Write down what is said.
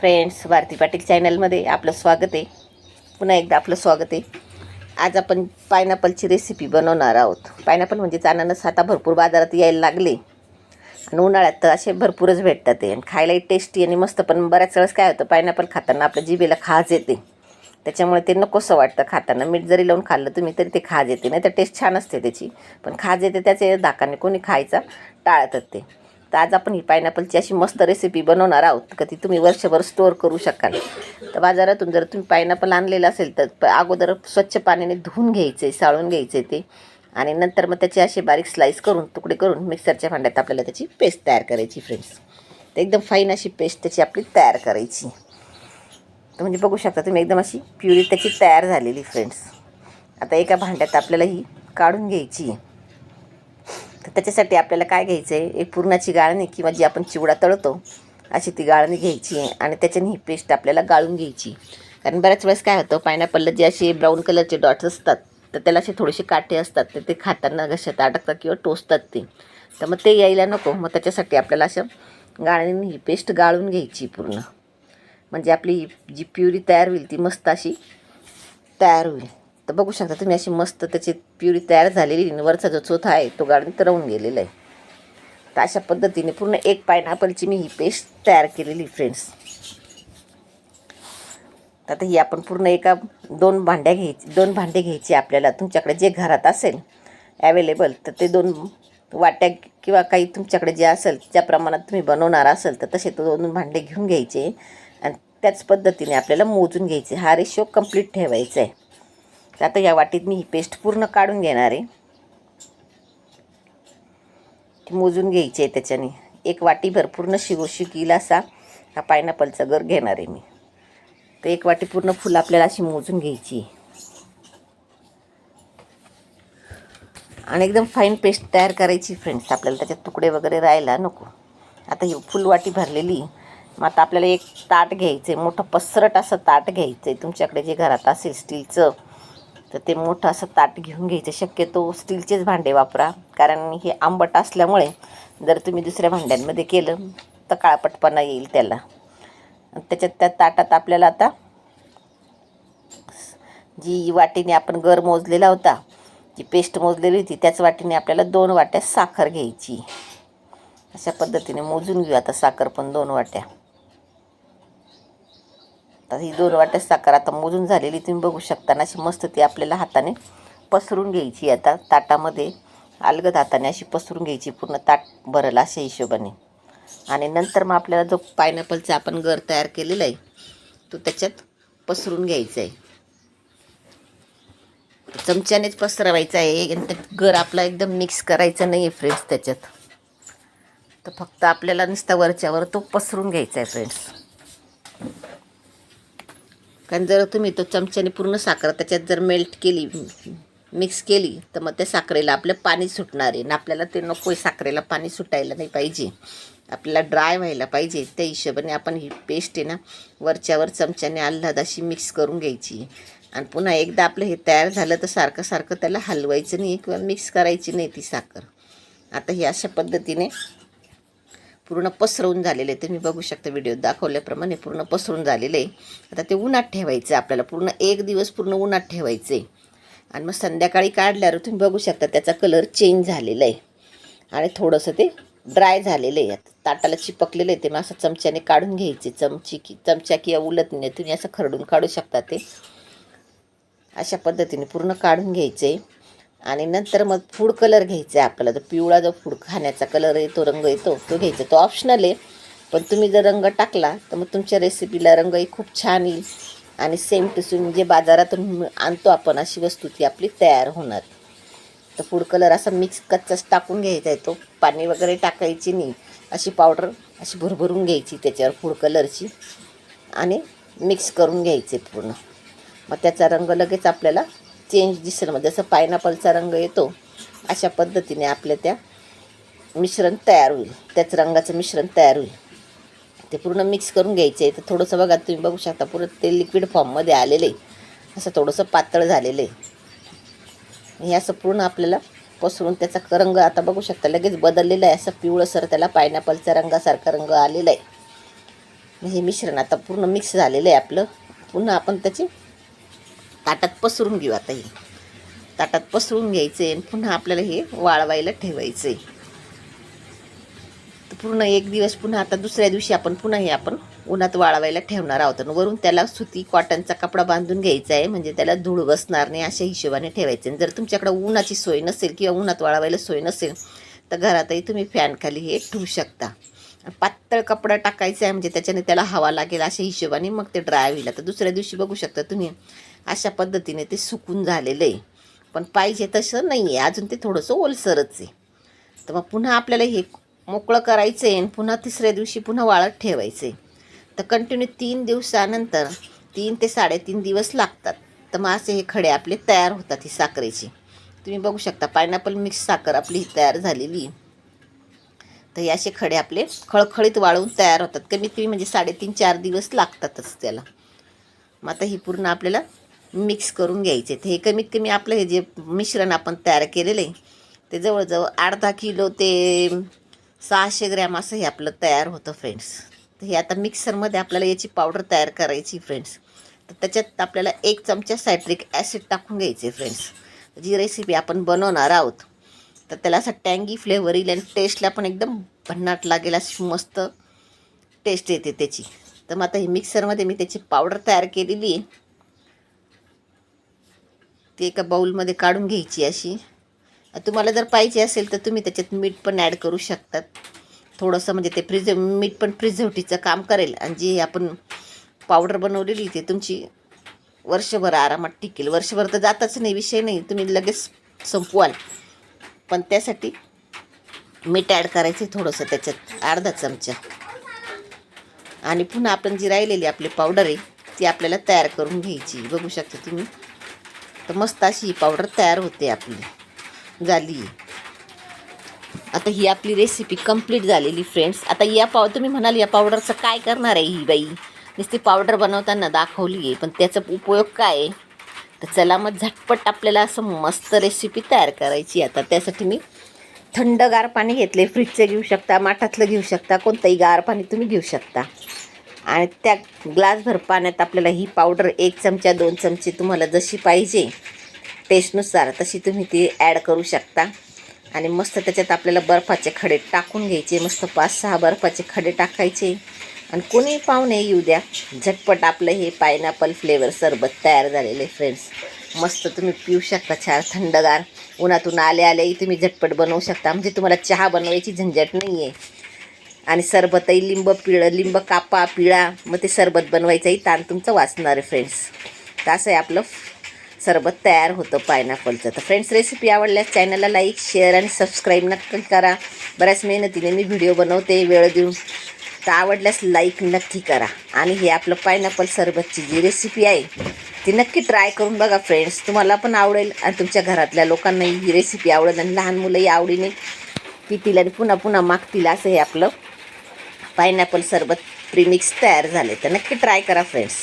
Friends Bharti Patil चॅनलमध्ये आपलं स्वागत आहे. पुन्हा एकदा आपलं स्वागत आहे. आज आपण पायनॅपलची रेसिपी बनवणार आहोत. पायनॅपल म्हणजेच अननस आता भरपूर बाजारात यायला लागले. आणि उन्हाळ्यात तर असे भरपूरच भेटतात ते आणि खायलाही टेस्टी आणि मस्त पण बऱ्याच वेळेस काय होतं पायनॅपल खाताना आपल्या जिभेला खाज येते. त्याच्यामुळे ते नकोसं वाटतं खाताना. मीठ जरी लावून खाल्लं तुम्ही तरी ते खाज येते. नाही तर टेस्ट छान असते त्याची. पण खाज येते त्याचे धाकाने कोणी खायचा टाळतात ते. तर आज आपण ही पायनॅपलची अशी मस्त रेसिपी बनवणार आहोत का ती तुम्ही वर्षभर स्टोअर करू शकाल. तर बाजारातून जर तुम्ही पायनॅपल आणलेलं असेल तर प- अगोदर स्वच्छ पाण्याने धुवून घ्यायचे साळून घ्यायचे ते. आणि नंतर मग त्याचे असे बारीक स्लाईस करून तुकडे करून मिक्सरच्या भांड्यात आपल्याला त्याची पेस्ट तयार करायची फ्रेंड्स तर एकदम फाईन अशी पेस्ट त्याची आपली तयार करायची. तर म्हणजे बघू शकता तुम्ही एकदम अशी प्युरी त्याची तयार झालेली फ्रेंड्स आता एका भांड्यात आपल्याला ही काढून घ्यायची. आहे तर त्याच्यासाठी आपल्याला काय घ्यायचं आहे एक पुरणाची गाळणी किंवा जी आपण चिवडा तळतो अशी ती गाळणी घ्यायची आहे आणि त्याच्याने ही पेस्ट आपल्याला गाळून घ्यायची. कारण बऱ्याच वेळेस काय होतं पायनॅपलला जे असे ब्राऊन कलरचे डॉट्स असतात तर त्याला असे थोडेसे काटे असतात तर ते खाताना घशात अडकतात किंवा टोचतात ते. तर मग ते यायला नको मग त्याच्यासाठी आपल्याला असं गाळणीने ही पेस्ट गाळून घ्यायची पूर्ण. म्हणजे आपली ही जी प्युरी तयार होईल ती मस्त अशी तयार होईल. तर बघू शकता तुम्ही अशी मस्त त्याची प्युरी तयार झालेली वरचा जो चोथा आहे तो गाडून तरवून गेलेला आहे. तर अशा पद्धतीने पूर्ण एक पायनॅपलची मी ही पेस्ट तयार केलेली फ्रेंड्स तर आता ही आपण पूर्ण एका दोन भांड्या घ्यायची दोन भांडे घ्यायचे आपल्याला. तुमच्याकडे जे घरात असेल ॲवेलेबल तर ते दोन वाट्या किंवा काही तुमच्याकडे जे असेल ज्या प्रमाणात तुम्ही बनवणार असेल तर तसे तो दोन भांडे घेऊन घ्यायचे. आणि त्याच पद्धतीने आपल्याला मोजून घ्यायचे. हा रेशो कंप्लीट ठेवायचा आहे. तर आता या वाटीत मी ही पेस्ट पूर्ण काढून घेणार आहे. ती मोजून घ्यायची आहे त्याच्याने. एक वाटीभर पूर्ण शिगो शिकील असा. हा पायनॅपलचा गर घेणार आहे मी. तर एक वाटी पूर्ण फुलं आपल्याला अशी मोजून घ्यायची आणि एकदम फाईन पेस्ट तयार करायची फ्रेंड्स आपल्याला त्याच्यात तुकडे वगैरे राहायला नको. आता ही फुलवाटी भरलेली. मग आता आपल्याला एक ताट घ्यायचं आहे मोठं पसरट असं ताट घ्यायचं आहे तुमच्याकडे जे घरात असेल स्टीलचं तर ते मोठं असं ताट घेऊन घ्यायचं. शक्यतो स्टीलचेच भांडे वापरा. कारण हे आंबट असल्यामुळे जर तुम्ही दुसऱ्या भांड्यांमध्ये केलं तर काळपटपणा येईल त्याला. आणि त्याच्यात त्या ताटात आपल्याला आता जी वाटीने आपण गर मोजलेला होता जी पेस्ट मोजलेली होती त्याच वाटीने आपल्याला दोन वाट्या साखर घ्यायची. अशा पद्धतीने मोजून घेऊ आता साखर पण दोन वाट्या. तर ही दोन वाट्या साखर आता मोजून झालेली तुम्ही बघू शकता. ना अशी मस्त ती आपल्याला हाताने पसरून घ्यायची. आता ताटामध्ये अलगद हाताने अशी पसरून घ्यायची. पूर्ण ताट भरल अशा हिशोबाने. आणि नंतर मग आपल्याला जो पायनॅपलचा आपण गर तयार केलेला आहे तो त्याच्यात पसरून घ्यायचा आहे. चमच्यानेच पसरवायचा आहे. आणि गर आपला एकदम मिक्स करायचा नाही आहे फ्रेंड्स त्याच्यात. तर फक्त आपल्याला नुसता वरच्यावर तो पसरून घ्यायचा आहे फ्रेंड्स कारण जर तुम्ही तो चमच्याने पूर्ण साखर त्याच्यात जर मेल्ट केली मिक्स केली तर मग त्या साखरेला आपलं पाणी सुटणार आहे. आणि आपल्याला ते नको आहे साखरेला पाणी सुटायला नाही पाहिजे. आपल्याला ड्राय व्हायला पाहिजे. त्या हिशोबाने आपण ही पेस्ट आहे ना वरच्यावर चमच्याने आल्हाद अशी मिक्स करून घ्यायची. आणि पुन्हा एकदा आपलं हे तयार झालं तर सारखं सारखं त्याला हलवायचं नाही किंवा मिक्स करायची नाही ती साखर. आता ही अशा पद्धतीने पूर्ण पसरवून झालेले आहे तुम्ही बघू शकता व्हिडिओ दाखवल्याप्रमाणे पूर्ण पसरून झालेलं आहे. आता ते उन्हात ठेवायचं आहे आपल्याला. पूर्ण एक दिवस पूर्ण उन्हात ठेवायचं आहे. आणि मग संध्याकाळी काढल्यावर तुम्ही बघू शकता त्याचा कलर चेंज झालेला आहे. आणि थोडंसं ते ड्राय झालेलं आहे. आता ताटाला चिपकलेलं आहे. ते मग असं चमच्याने काढून घ्यायचे. चमची की चमचा किंवा नाही. तुम्ही असं खरडून काढू शकता ते. अशा पद्धतीने पूर्ण काढून घ्यायचे आहे. आणि नंतर मग फूड कलर घ्यायचा आहे आपल्याला. जो पिवळा जो फूड खाण्याचा कलर येतो रंग येतो तो घ्यायचा. तो ऑप्शनल आहे. पण तुम्ही जर रंग टाकला तर मग तुमच्या रेसिपीला रंगही खूप छान येईल. आणि सेम टू सेम जे बाजारातून आणतो आपण अशी वस्तू ती आपली तयार होणार. तर फूड कलर असा मिक्स कच्चाच टाकून घ्यायचा आहे तो. पाणी वगैरे टाकायची नाही. अशी पावडर अशी भरभरून घ्यायची त्याच्यावर फूड कलरची आणि मिक्स करून घ्यायचे पूर्ण. मग त्याचा रंग लगेच आपल्याला चेंज दिसेल. म्हणजे जसं पायनॅपलचा रंग येतो. अशा पद्धतीने आपल्या त्या मिश्रण तयार होईल. त्याच रंगाचं मिश्रण तयार होईल. ते पूर्ण मिक्स करून घ्यायचे. आहे तर थोडंसं बघा तुम्ही बघू शकता पूर्ण ते लिक्विड फॉर्ममध्ये आलेलं आहे. असं थोडंसं पातळ झालेलं आहे. हे असं पूर्ण आपल्याला पसरून त्याचा रंग आता बघू शकता लगेच बदललेला आहे. असं पिवळंसर त्याला पायनॅपलचा रंगासारखा रंग आलेला आहे. हे मिश्रण आता पूर्ण मिक्स झालेलं आहे आपलं. पुन्हा आपण त्याची ताटात पसरून घेऊ आता हे. ताटात पसरून घ्यायचं आहे आणि पुन्हा आपल्याला हे वाळवायला ठेवायचं. आहे तर पूर्ण एक दिवस पुन्हा आता दुसऱ्या दिवशी आपण पुन्हा हे आपण उन्हात वाळवायला ठेवणार आहोत. आणि वरून त्याला सुती कॉटनचा कपडा बांधून घ्यायचा आहे. म्हणजे त्याला धूळ बसणार नाही अशा हिशोबाने ठेवायचं. आणि जर तुमच्याकडे उन्हाची सोय नसेल किंवा उन्हात वाळवायला सोय नसेल तर घरातही तुम्ही फॅनखाली हे ठेवू शकता. पातळ कपडा टाकायचा आहे. म्हणजे त्याच्याने त्याला हवा लागेल अशा हिशोबाने मग ते ड्राय होईल. आता दुसऱ्या दिवशी बघू शकता तुम्ही. अशा पद्धतीने ते सुकून झालेलं आहे. पण पाहिजे तसं नाही आहे अजून ते थोडंसं ओलसरच आहे. तर मग पुन्हा आपल्याला हे मोकळं करायचं आहे आणि पुन्हा तिसऱ्या दिवशी पुन्हा वाळत ठेवायचं आहे तर कंटिन्यू तीन दिवसानंतर तीन ते साडेतीन दिवस लागतात. तर मग असे हे खडे आपले तयार होतात ही साखरेची. तुम्ही बघू शकता पायनॅपल मिक्स साखर आपली ही तयार झालेली आहे. तर हे असे खडे आपले खळखळीत वाळवून तयार होतात. कमीत कमी म्हणजे साडेतीन चार दिवस लागतातच त्याला. मग आता ही पूर्ण आपल्याला मिक्स करून घ्यायचे. तर हे कमीत कमी आपलं हे जे मिश्रण आपण तयार केलेलं आहे ते जवळजवळ अर्धा किलो ते सहाशे ग्रॅम असं हे आपलं तयार होतं फ्रेंड्स तर हे आता मिक्सरमध्ये आपल्याला याची पावडर तयार करायची फ्रेंड्स तर त्याच्यात आपल्याला एक चमचा सायट्रिक ॲसिड टाकून घ्यायचे फ्रेंड्स जी रेसिपी आपण बनवणार आहोत तर त्याला असं टँगी फ्लेवर येईल आणि टेस्टला पण एकदम भन्नाट लागेल अशी मस्त टेस्ट येते त्याची. तर मग आता हे मिक्सरमध्ये मी त्याची पावडर तयार केलेली आहे. ती एका बाऊलमध्ये काढून घ्यायची अशी. तुम्हाला जर पाहिजे असेल तर तुम्ही त्याच्यात मीठ पण ॲड करू शकतात. थोडंसं म्हणजे ते प्रिझर्व मीठ पण प्रिझर्वटीचं काम करेल. आणि जी आपण पावडर बनवलेली ते तुमची वर्षभर आरामात टिकेल. वर्षभर तर जातच नाही विषय नाही. तुम्ही लगेच संपवाल. पण त्यासाठी मीठ ॲड करायचं थोडंसं त्याच्यात अर्धा चमचा. आणि पुन्हा आपण जी राहिलेली आपली पावडर आहे ती आपल्याला तयार करून घ्यायची. बघू शकता तुम्ही. तर मस्त अशी ही पावडर तयार होते आपली. झाली. आता ही आपली रेसिपी कंप्लीट झालेली फ्रेंड्स आता या पाव तुम्ही म्हणाल या पावडरचं काय करणार आहे ही बाई? नुसती पावडर बनवताना दाखवली आहे पण त्याचा उपयोग काय आहे? तर चला मग झटपट आपल्याला असं मस्त रेसिपी तयार करायची आता त्यासाठी मी थंडगार पाणी घेतले. फ्रीजचं घेऊ शकता माठातलं घेऊ शकता कोणतंही गार पाणी तुम्ही घेऊ शकता. आणि त्या ग्लासभर पाण्यात आपल्याला ही पावडर एक चमचा दोन चमचे तुम्हाला जशी पाहिजे टेस्टनुसार तशी तुम्ही ती ॲड करू शकता. आणि मस्त त्याच्यात आपल्याला बर्फाचे खडे टाकून घ्यायचे मस्त पाच सहा बर्फाचे खडे टाकायचे. आणि कोणी पाहुणे येऊ द्या झटपट आपलं हे पायनॅपल फ्लेवर सरबत तयार झालेले फ्रेंड्स मस्त तुम्ही पिऊ शकता छान थंडगार. उन्हातून आले आलेही तुम्ही झटपट बनवू शकता. म्हणजे तुम्हाला चहा बनवायची झंझट नाही आहे आणि सरबतही लिंब पिळं लिंब कापा पिळा मग ते सरबत बनवायचंही ताण तुमचं वाचणार आहे फ्रेंड्स तर असं आहे आपलं सरबत तयार होतं पायनॅपलचं तर फ्रेंड्स रेसिपी आवडल्यास चॅनलला लाईक शेअर आणि सबस्क्राईब नक्की करा. बऱ्याच मेहनतीने मी व्हिडिओ बनवते वेळ देऊन. तर आवडल्यास लाईक नक्की करा. आणि हे आपलं पायनॅपल सरबतची जी रेसिपी आहे ती नक्की ट्राय करून बघा फ्रेंड्स तुम्हाला पण आवडेल आणि तुमच्या घरातल्या लोकांनाही ही रेसिपी आवडेल आणि लहान मुलंही आवडीने पितील आणि पुन्हा पुन्हा मागतील असं हे आपलं पायनॅपल सरबत प्रीमिक्स तयार झाले तर नक्की ट्राय करा फ्रेंड्स